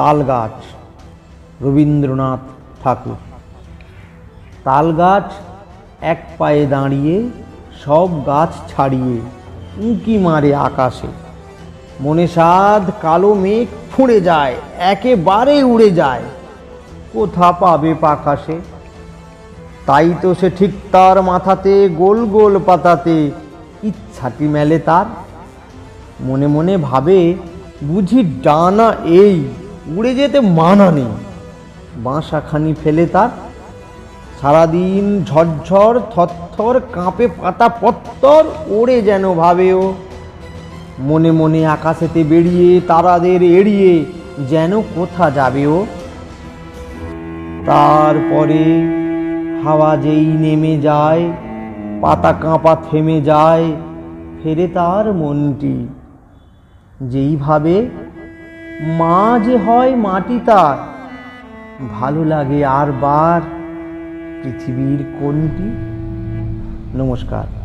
তাল গাছ রবীন্দ্রনাথ ঠাকুর। তাল গাছ এক পায়ে দাঁড়িয়ে, সব গাছ ছাড়িয়ে, উঁকি মারে আকাশে। মনে সাধ কালো মেঘ ফুঁড়ে যায়, একেবারে উড়ে যায়। কোথা পাবে পাকাশে? তাই তো সে ঠিক তার মাথাতে গোল গোল পাতাতে ইচ্ছাটি মেলে তার। মনে মনে ভাবে, বুঝি ডানা এই উড়ে যেতে মানা নেই। বাঁশাখানি ফেলে তার। সারাদিন ঝরঝর, থরথর, কাঁপে পাতা পত্তর, ওড়ে যেন ভাবেও মনে মনে আকাশেতে বেরিয়ে তারাদের এড়িয়ে যেন কোথা যাবে ও। তারপরে হাওয়া যেই নেমে যায়, পাতা কাঁপা থেমে যায়, ফেরে তার মনটি যেইভাবে মা যে হয় মাটি তার ভালো লাগে আর বার পৃথিবীর কোনটি? নমস্কার।